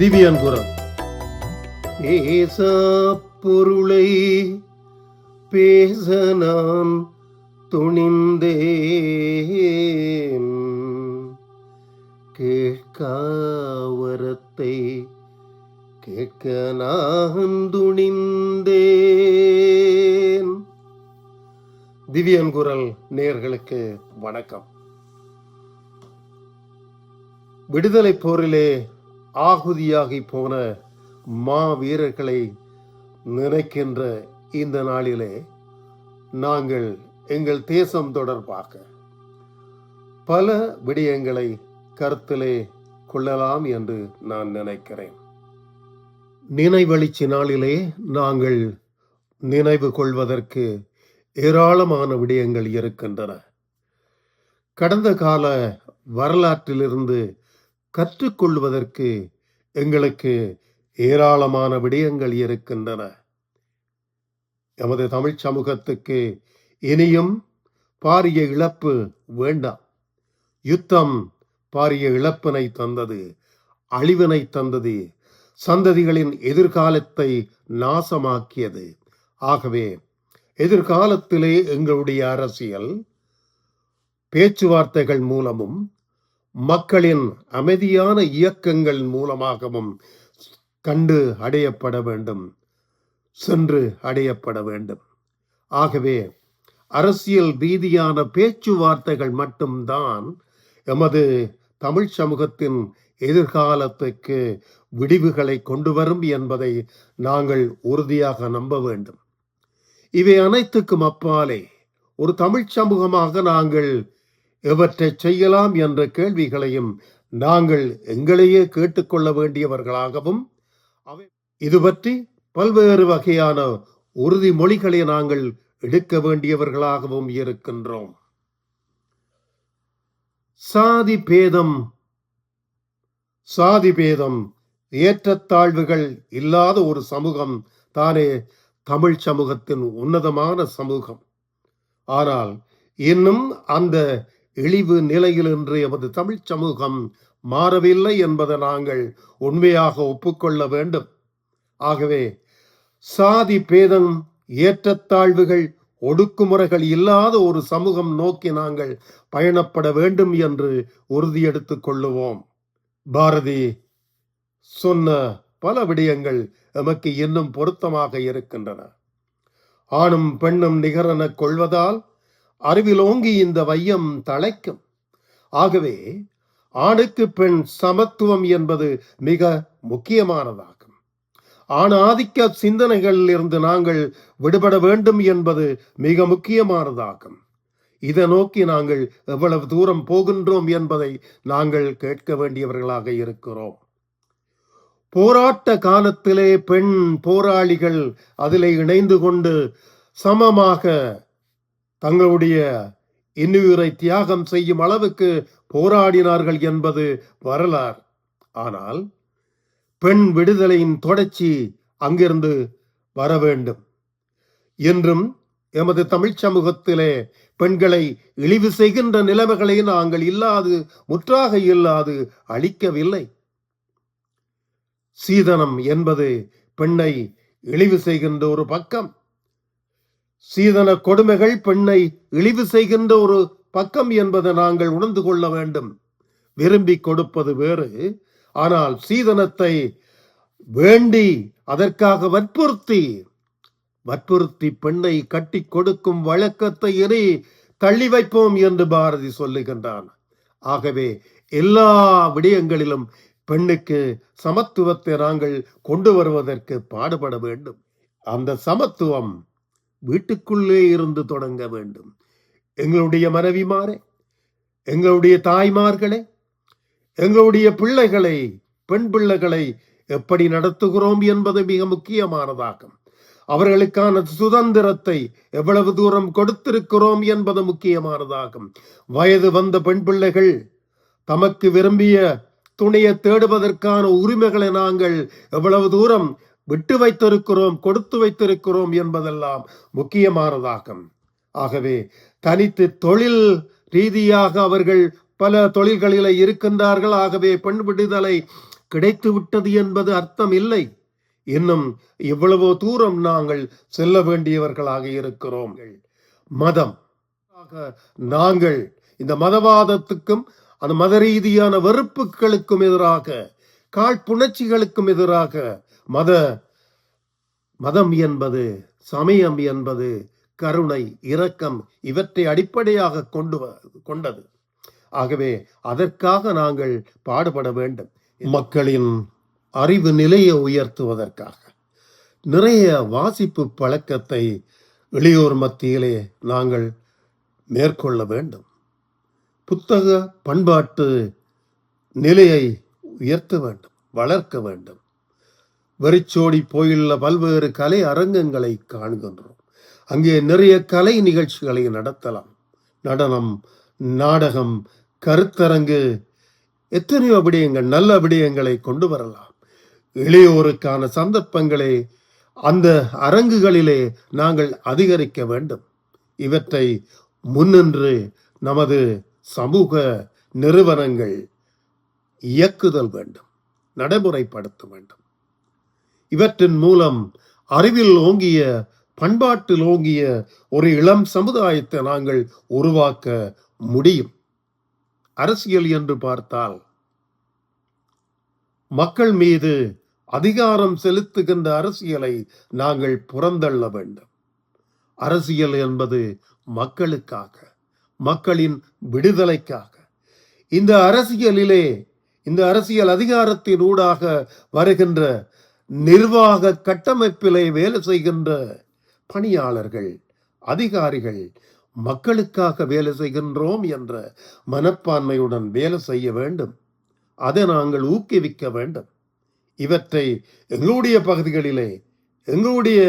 திவ்யன் குரல் பேச பொருளை பேச நான் துணிந்தேன். கேட்காவரத்தை கேட்க நான் துணிந்தேன். திவ்யன் குரல் நேர்களுக்கு வணக்கம். விடுதலை போரிலே ஆகுதியாகி போன மா வீரர்களை நினைக்கின்ற இந்த நாளிலே நாங்கள் எங்கள் தேசம் தொடர்பாக பல விடயங்களை கருத்திலே கொள்ளலாம் என்று நான் நினைக்கிறேன். நினைவழிச்சி நாளிலே நாங்கள் நினைவு கொள்வதற்கு ஏராளமான விடயங்கள் இருக்கின்றன. கடந்த கால வரலாற்றிலிருந்து கற்றுக்கொள்வதற்கு எங்களுக்கு ஏராளமான விடயங்கள் இருக்கின்றன. எமது தமிழ் சமூகத்துக்கு இனியும் பாரிய இழப்பு வேண்டாம். யுத்தம் பாரிய இழப்பினை தந்தது அழிவினை தந்தது சந்ததிகளின் எதிர்காலத்தை நாசமாக்கியது. ஆகவே எதிர்காலத்திலே எங்களுடைய அரசியல் பேச்சுவார்த்தைகள் மூலமும் மக்களின் அமைதியான இயக்கங்கள் மூலமாகவும் கண்டு அடையப்பட வேண்டும் சென்று அடையப்பட வேண்டும். ஆகவே அரசியல் ரீதியான பேச்சுவார்த்தைகள் மட்டும்தான் எமது தமிழ் சமூகத்தின் எதிர்காலத்துக்கு விடிவுகளை கொண்டு வரும் என்பதை நாங்கள் உறுதியாக நம்ப வேண்டும். இவை அனைத்துக்கும் அப்பாலே ஒரு தமிழ் சமூகமாக நாங்கள் எவற்றை செய்யலாம் என்ற கேள்விகளையும் நாங்கள் எங்களையே கேட்டுக்கொள்ள வேண்டியவர்களாகவும் அவை இது பற்றி பல்வேறு வகையான உறுதிமொழிகளை நாங்கள் எடுக்க வேண்டியவர்களாகவும் இருக்கின்றோம். சாதி பேதம் சாதி பேதம் ஏற்றத்தாழ்வுகள் இல்லாத ஒரு சமூகம் தானே தமிழ் சமூகத்தின் உன்னதமான சமூகம். ஆனால் இன்னும் அந்த இழிவு நிலையில் இன்று எமது தமிழ் சமூகம் மாறவில்லை என்பதை நாங்கள் உண்மையாக ஒப்புக்கொள்ள வேண்டும். ஆகவே சாதி பேதம் ஏற்றத்தாழ்வுகள் ஒடுக்குமுறைகள் இல்லாத ஒரு சமூகம் நோக்கி நாங்கள் பயணப்பட வேண்டும் என்று உறுதியெடுத்துக் கொள்ளுவோம். பாரதி சொன்ன பல விடயங்கள் எமக்கு இன்னும் பொருத்தமாக இருக்கின்றன. ஆணும் பெண்ணும் நிகரெனக் கொள்வதால் அறிவிலோங்கி இந்த வையம் தழைக்கும் ஆகவே ஆணுக்கு பெண் சமத்துவம் என்பது மிக முக்கியமானதாகும். ஆண் ஆதிக்க சிந்தனைகளில் இருந்து நாங்கள் விடுபட வேண்டும் என்பது மிக முக்கியமானதாகும். இதை நோக்கி நாங்கள் எவ்வளவு தூரம் போகின்றோம் என்பதை நாங்கள் கேட்க வேண்டியவர்களாக இருக்கிறோம். போராட்ட காலத்திலே பெண் போராளிகள் அதிலே இணைந்து கொண்டு சமமாக தங்களுடைய இன்னுயிரை தியாகம் செய்யும் அளவுக்கு போராடினார்கள் என்பது வரலாறு. ஆனால் பெண் விடுதலையின் தொடர்ச்சி அங்கிருந்து வர வேண்டும். என்றும் எமது தமிழ் சமூகத்திலே பெண்களை இழிவு செய்கின்ற நிலைமைகளை நாங்கள் இல்லாது முற்றாக இல்லாது அழிக்கவில்லை. சீதனம் என்பது பெண்ணை இழிவு செய்கின்ற ஒரு பக்கம். சீதன கொடுமைகள் பெண்ணை இழிவு செய்கின்ற ஒரு பக்கம் என்பதை நாங்கள் உணர்ந்து கொள்ள வேண்டும். விரும்பி கொடுப்பது வேறு. ஆனால் சீதனத்தை வேண்டி அதற்காக வற்புறுத்தி வற்புறுத்தி பெண்ணை கட்டி கொடுக்கும் வழக்கத்தை இனி தள்ளி வைப்போம் என்று பாரதி சொல்லுகின்றான். ஆகவே எல்லா விடயங்களிலும் பெண்ணுக்கு சமத்துவத்தை நாங்கள் கொண்டு வருவதற்கு பாடுபட வேண்டும். அந்த சமத்துவம் வீட்டுக்குள்ளே இருந்து தொடங்க வேண்டும். எங்களுடைய மனைவிமாரே எங்களுடைய தாய்மார்களே எங்களுடைய பிள்ளைகளை பெண் பிள்ளைகளை எப்படி நடத்துகிறோம் என்பது மிக முக்கியமானதாகும். அவர்களுக்கான சுதந்திரத்தை எவ்வளவு தூரம் கொடுத்திருக்கிறோம் என்பது முக்கியமானதாகும். வயது வந்த பெண் பிள்ளைகள் தமக்கு விரும்பிய துணையை தேடுவதற்கான உரிமைகளை நாங்கள் எவ்வளவு தூரம் விட்டு வைத்திருக்கிறோம் கொடுத்து வைத்திருக்கிறோம் என்பதெல்லாம் முக்கியமானதாகும் ஆகவே தனித்து தொழில் ரீதியாக அவர்கள் பல தொழில்களில் இருக்கின்றார்கள். ஆகவே பெண் விடுதலை கிடைத்து விட்டது என்பது அர்த்தம் இல்லை. இன்னும் எவ்வளவோ தூரம் நாங்கள் செல்ல வேண்டியவர்களாக இருக்கிறோம். மதம். ஆக நாங்கள் இந்த மதவாதத்துக்கும் அந்த மத ரீதியான வெறுப்புகளுக்கும் எதிராக காழ்ப்புணர்ச்சிகளுக்கும் எதிராக மத மதம் என்பது சமயம் என்பது கருணை இரக்கம் இவற்றை அடிப்படையாக கொண்டு வ- கொண்டது. ஆகவே அதற்காக நாங்கள் பாடுபட வேண்டும். மக்களின் அறிவு நிலையை உயர்த்துவதற்காக. நிறைய வாசிப்பு பழக்கத்தை இளையோர் மத்தியிலே நாங்கள் மேற்கொள்ள வேண்டும். புத்தக பண்பாட்டு நிலையை உயர்த்த வேண்டும் வளர்க்க வேண்டும். வெறிச்சோடி போயுள்ள பல்வேறு கலை அரங்கங்களை காண்கின்றோம். அங்கே நிறைய கலை நிகழ்ச்சிகளை நடத்தலாம். நடனம் நாடகம் கருத்தரங்கு எத்தனையோ விடயங்கள் நல்ல விடயங்களை கொண்டு வரலாம். இளையோருக்கான சந்தர்ப்பங்களை அந்த அரங்குகளிலே நாங்கள் அதிகரிக்க வேண்டும். இவற்றை முன்னின்று நமது சமூக நிறுவனங்கள் இயக்குதல் வேண்டும் நடைமுறைப்படுத்த வேண்டும். இவற்றின் மூலம் அறிவில் ஓங்கிய பண்பாட்டில் ஓங்கிய ஒரு இளம் சமுதாயத்தை நாங்கள் உருவாக்க முடியும். அரசியல் என்று பார்த்தால் மக்கள் மீது அதிகாரம் செலுத்துகின்ற அரசியலை நாங்கள் புறந்தள்ள வேண்டும். அரசியல் என்பது மக்களுக்காக மக்களின் விடுதலைக்காக. இந்த அரசியலிலே இந்த அரசியல் அதிகாரத்தின் ஊடாக வருகின்ற நிர்வாக கட்டமைப்பிலே வேலை செய்கின்ற பணியாளர்கள் அதிகாரிகள் மக்களுக்காக வேலை செய்கின்றோம் என்ற மனப்பான்மையுடன் வேலை செய்ய வேண்டும். அதை நாங்கள் ஊக்குவிக்க வேண்டும். இவற்றை எங்களுடைய பகுதிகளிலே எங்களுடைய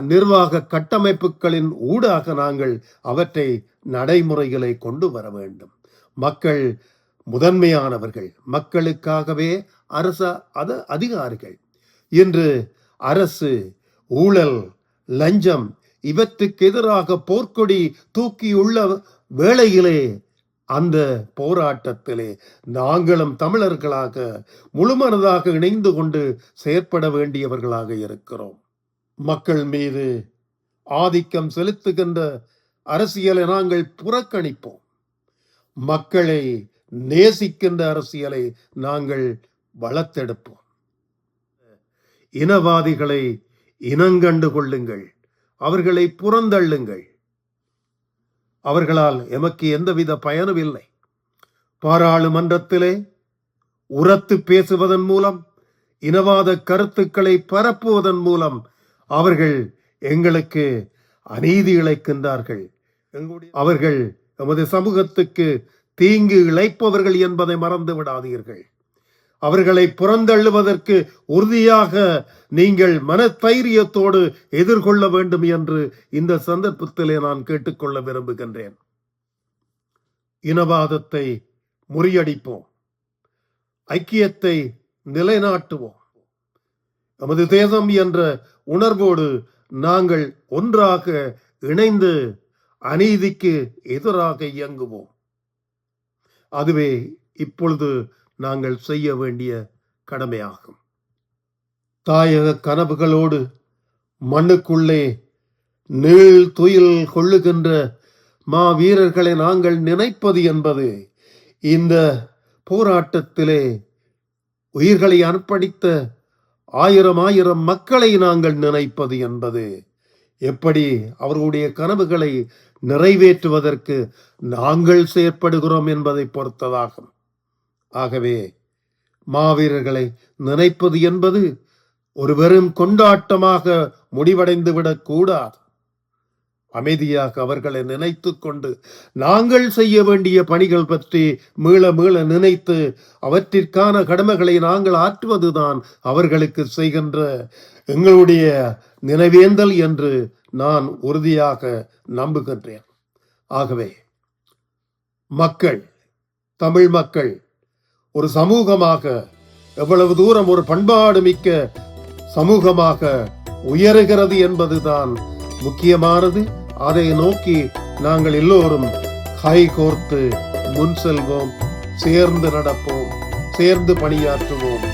நிர்வாக கட்டமைப்புகளின் ஊடாக நாங்கள் அவற்றை நடைமுறைகளை கொண்டு வர வேண்டும். மக்கள் முதன்மையானவர்கள் மக்களுக்காகவே அரச அத அதிகாரிகள். இன்று அரசு ஊழல் லஞ்சம் இவற்றுக்கு எதிராக போர்க்கொடி தூக்கியுள்ள வேளையிலே அந்த போராட்டத்திலே நாங்களும் தமிழர்களாக முழுமனதாக இணைந்து கொண்டு செயற்பட வேண்டியவர்களாக இருக்கிறோம். மக்கள் மீது ஆதிக்கம் செலுத்துகின்ற அரசியலை நாங்கள் புறக்கணிப்போம். மக்களை நேசிக்கின்ற அரசியலை நாங்கள் வளர்த்தெடுப்போம். இனவாதிகளை இனங்கண்டு கொள்ளுங்கள். அவர்களை புறந்தள்ளுங்கள். அவர்களால் எமக்கு எந்தவித பயனும் இல்லை. பாராளுமன்றத்திலே உரத்து பேசுவதன் மூலம் இனவாத கருத்துக்களை பரப்புவதன் மூலம் அவர்கள் எங்களுக்கு அநீதி இழைக்கின்றார்கள். அவர்கள் எமது சமூகத்துக்கு தீங்கு இழைப்பவர்கள் என்பதை மறந்து விடாதீர்கள். அவர்களை புறந்தள்ளுவதற்கு உறுதியாக நீங்கள் மனத்தைரியத்தோடு எதிர்கொள்ள வேண்டும் என்று இந்த சந்தர்ப்பத்திலே நான் கேட்டுக்கொள்ள விரும்புகின்றேன். இனவாதத்தை முறியடிப்போம். ஐக்கியத்தை நிலைநாட்டுவோம். நமது தேசம் என்ற உணர்வோடு நாங்கள் ஒன்றாக இணைந்து அநீதிக்கு எதிராக இயங்குவோம். அதுவே இப்பொழுது நாங்கள் செய்ய வேண்டிய கடமையாகும். தாயக கனவுகளோடு மண்ணுக்குள்ளே நீள் துயில் கொள்ளுகின்ற மா வீரர்களை நாங்கள் நினைப்பது என்பது இந்த போராட்டத்திலே உயிர்களை அர்ப்பணித்த ஆயிரம் ஆயிரம் மக்களை நாங்கள் நினைப்பது என்பது எப்படி அவர்களுடைய கனவுகளை நிறைவேற்றுவதற்கு நாங்கள் செயற்படுகிறோம் என்பதை பொறுத்ததாகும். ஆகவே மாவீரர்களை நினைப்பது என்பது ஒரு வெறும் கொண்டாட்டமாக முடிவடைந்து விடக்கூடாது அமைதியாக அவர்களை நினைத்துக் கொண்டு நாங்கள் செய்ய வேண்டிய பணிகள் பற்றி மீள மீள நினைத்து அவற்றிற்கான கடமைகளை நாங்கள் ஆற்றுவதுதான் அவர்களுக்கு செய்கின்ற எங்களுடைய நினைவேந்தல் என்று நான் உறுதியாக நம்புகின்றேன். ஆகவே மக்கள் தமிழ் மக்கள் ஒரு சமூகமாக எவ்வளவு தூரம் ஒரு பண்பாடு மிக்க சமூகமாக உயருகிறது என்பதுதான் முக்கியமானது. அதை நோக்கி நாங்கள் எல்லோரும் கை கோர்த்து முன் செல்வோம் சேர்ந்து நடப்போம் சேர்ந்து பணியாற்றுவோம்.